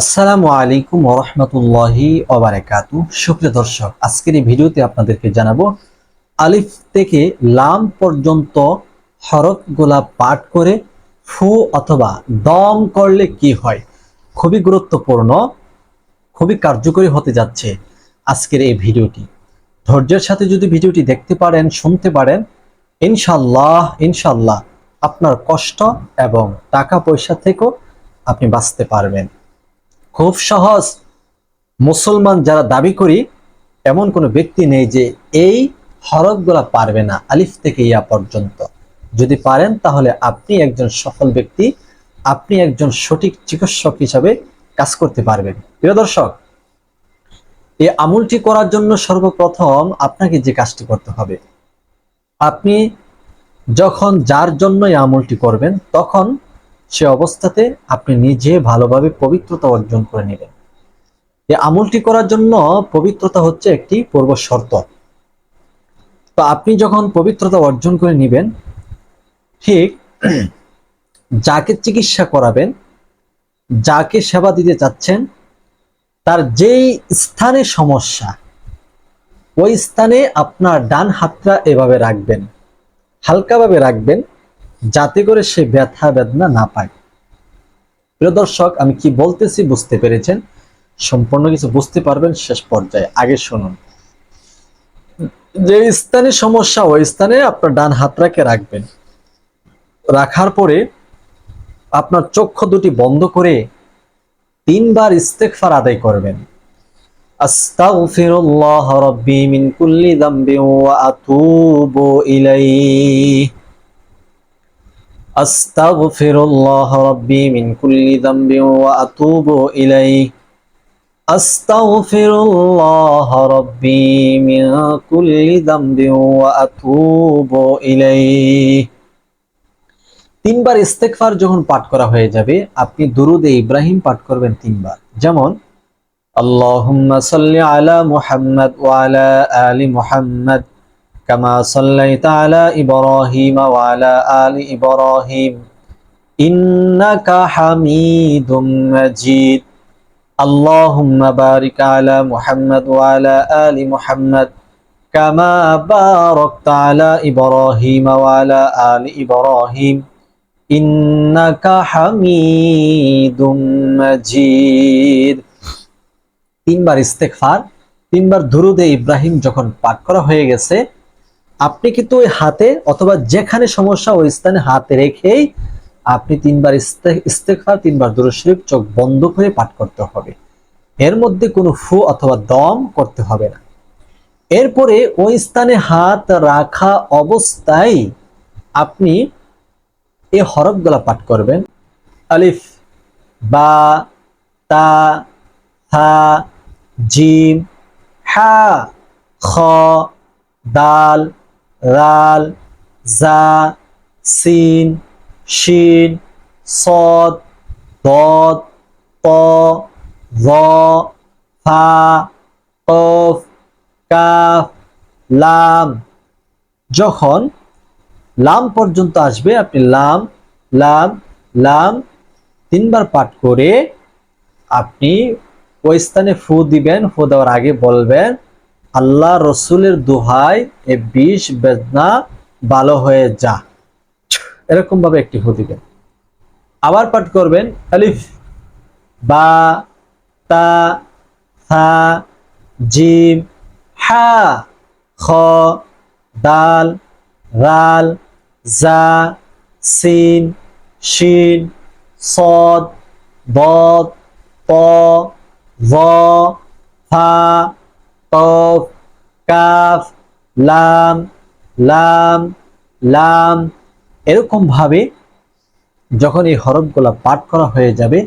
আসসালামু আলাইকুম ওরহমতুল্লাহি ওবারাকাতু সুপ্রিয় দর্শক, আজকের এই ভিডিওতে আপনাদেরকে জানাব আলিফ থেকে লাম পর্যন্ত হরফগুলা পাঠ করে ফু অথবা দম করলে কি হয়? খুবই গুরুত্বপূর্ণ, খুবই কার্যকরী হতে যাচ্ছে আজকের এই ভিডিওটি। ধৈর্যের সাথে যদি ভিডিওটি দেখতে পারেন, শুনতে পারেন ইনশাল্লাহ ইনশাল্লাহ আপনার কষ্ট এবং টাকা পয়সা থেকেও আপনি বাঁচতে পারবেন। খুব সহজ। মুসলমান যারা দাবি করি, এমন কোনো ব্যক্তি নেই যে এই হরফগুলা পারবে না, আলিফ থেকে ইয়া পর্যন্ত। যদি পারেন, তাহলে আপনি একজন সফল ব্যক্তি, আপনি একজন সঠিক চিকিৎসক হিসাবে কাজ করতে পারবেন। প্রিয় দর্শক, এই আমলটি করার জন্য সর্বপ্রথম আপনাকে যে কাজটি করতে হবে, আপনি যখন যার জন্য এই আমলটি করবেন, তখন সে অবস্থাতে আপনি নিজে ভালোভাবে পবিত্রতা অর্জন করে নেবেন। এই আমলটি করার জন্য পবিত্রতা হচ্ছে একটি পূর্ব শর্ত। তো আপনি যখন পবিত্রতা অর্জন করে নেবেন, ঠিক যাকে চিকিৎসা করাবেন, যাকে সেবা দিতে চাচ্ছেন, তার যেই স্থানে সমস্যা, ওই স্থানে আপনার ডান হাতটা এভাবে রাখবেন, হালকাভাবে রাখবেন যাতে করে সে ব্যথা বেদনা না পায়। প্রিয় দর্শক, আমি কি বলতেছি বুঝতে পেরেছেন? সম্পূর্ণ কিছু বুঝতে পারবেন শেষ পর্যায়ে। আগে শুনুন। যে স্থানে সমস্যা, ওই স্থানে আপনার ডান হাতটাকে রাখবেন। রাখার পরে আপনার চক্ষু দুটি বন্ধ করে তিনবার ইস্তেকফার আদায় করবেন। আস্তাগফিরুল্লাহ রাব্বি মিন কুল্লি যামবি ওয়া আতুবু ইলাইহি। أستغفر الله ربي من كل ذنب وأتوب إليه أستغفر الله ربي من كل ذنب وأتوب إليه তিনবার ইস্তেকফার যখন পাঠ করা হয়ে যাবে আপনি দুরুদে ইব্রাহিম পাঠ করবেন তিনবার যেমন আল্লাহুম্মা সাল্লি আলা মুহাম্মদ ওয়া আলা আলি মুহাম্মদ كما صليت على إبراهيم وعلى آل إبراهيم إنك حميد مجيد اللهم بارك على محمد وعلى آل محمد كما باركت على إبراهيم وعلى آل إبراهيم إنك حميد مجيد তিনবার ইস্তেকফার তিনবার দুরুদে ইব্রাহিম যখন পাঠ করা হয়ে গেছে আপনি কিন্তু ওই হাতে অথবা যেখানে সমস্যা ওই স্থানে হাতে রেখেই আপনি তিনবার ইস্তেকফার তিনবার দুরুদ শরীফ, চোখ বন্ধ করে পাঠ করতে হবে। এর মধ্যে কোনো ফু অথবা দম করতে হবে না। এরপরে ওই স্থানে হাত রাখা অবস্থায় আপনি এই হরফগুলা পাঠ করবেন। আলিফ, বা, তা হা জিম, হা, খ, দাল রাল, জা, সিন, শিন, সদ, দদ ত ফা, কফ, কাফ, লাম। যখন লাম পর্যন্ত আসবে, আপনি লাম লাম লাম তিনবার পাঠ করে আপনি ওই স্থানে ফু দিবেন, ফু দেওয়ার আগে বলবেন আল্লাহ রসুলের দোহাই এ বিষ বেদনা ভালো হয়ে যা। এরকম ভাবে একটি ফু দিবেন আবার পাঠ করবেন, আলিফ, বা, তা থা জিম, হা, খ, দাল, রাল, জা, সিন, শিন, সদ, বদ ভ, ফা কফ, কাফ, লাম লাম লাম এরকম ভাবে যখন এই হরফগুলা পাঠ করা হয়ে যাবে,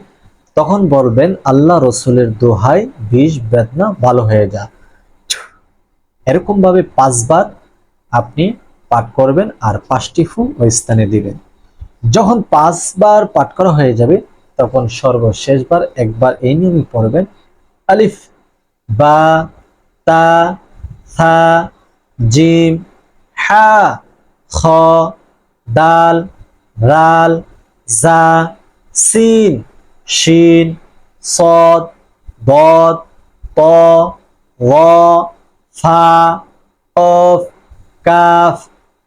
তখন বলবেন, আল্লাহ রসুলের দোহাই বিষ বেদনা ভালো হয়ে যা। এরকম ভাবে পাঁচবার আপনি পাঠ করবেন আর পাঁচটি ফু ওই স্থানে দিবেন। যখন পাঁচবার পাঠ করা হয়ে যাবে, তখন সর্বশেষবার একবার এই নিয়মে পড়বেন, আলিফ, বা তা থা জিম, হা, খ, দাল, রাল, জা, সিন, শিন, সদ, বদ ত ও ফা অফ কাফ,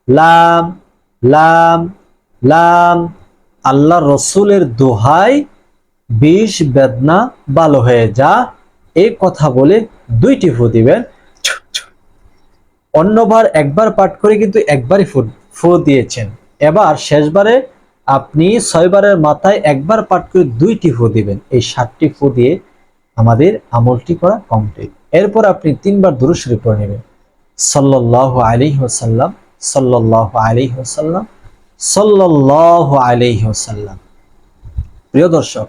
লাম লাম লাম। আল্লাহ রসুলের দোহাই বিষ বেদনা ভালো হয়ে যা। এই কথা বলে দুইটি ফু দিবেন। অন্যবার একবার পাঠ করে কিন্তু একবারই ফু ফু দিয়েছেন। এবার শেষবারে আপনি ছয়বারের মাথায় একবার পাঠ করে দুইটি ফু দিবেন। এই সাতটি ফু দিয়ে আমাদের আমলটি করা কমপ্লিট এরপর আপনি তিনবার দুরুশরী পড়ে নেবেন। সাল্লাহ আলী ওসাল্লাম সাল্লাহ আলী ওসাল্লাম সাল্লাহ আলী ওসাল্লাম প্রিয় দর্শক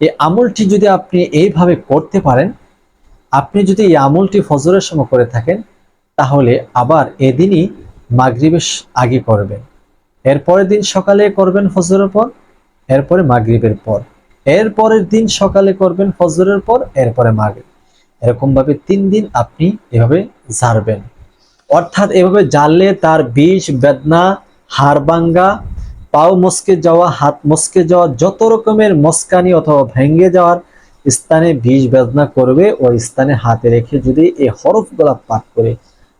এই আমলটি যদি আপনি এইভাবে করতে পারেন, আপনি যদি এই আমলটি ফজরের সময় করে থাকেন, তাহলে আবার এদিনই মাগরিবের আগে করবেন। এরপরের দিন সকালে করবেন ফজরের পর, এরপরে মাগরিবের পর। এরপরের দিন সকালে করবেন ফজরের পর, এরপরে মাগরিব। এরকম ভাবে তিন দিন আপনি এভাবে ঝাড়বেন। অর্থাৎ এভাবে জানলে তার বিষ, বেদনা, হাড় ভাঙ্গা পাও মস্কে যাওয়া, হাত মস্কে যাওয়া, যত রকমের মস্কানি অথবা ভেঙ্গে যাওয়ার স্থানে বিষ বেদনা করবে, ওই স্থানে হাতে রেখে যদি এই হরফ গোলাপ পাঠ করে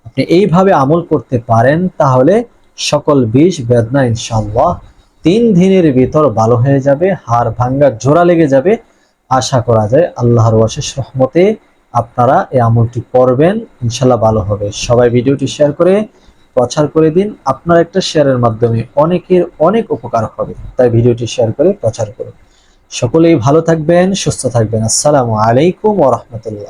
আপনি এইভাবে আমল করতে পারেন, তাহলে সকল বিষ বেদনা ইনশাল্লাহ তিন দিনের ভিতর ভালো হয়ে যাবে, হাড় ভাঙ্গা, জোড়া লেগে যাবে। আশা করা যায় আল্লাহর অশেষ রহমতে আপনারা এই আমলটি করবেন ইনশাল্লাহ ভালো হবে। সবাই ভিডিওটি শেয়ার করে প্রচার করে দিন। আপনার একটা শেয়ারের মাধ্যমে অনেকের অনেক উপকার হবে। তাই ভিডিওটি শেয়ার করে প্রচার করুন। সকলেই ভালো থাকবেন, সুস্থ থাকবেন। আসসালামু আলাইকুম ওরহমতুল্লাহ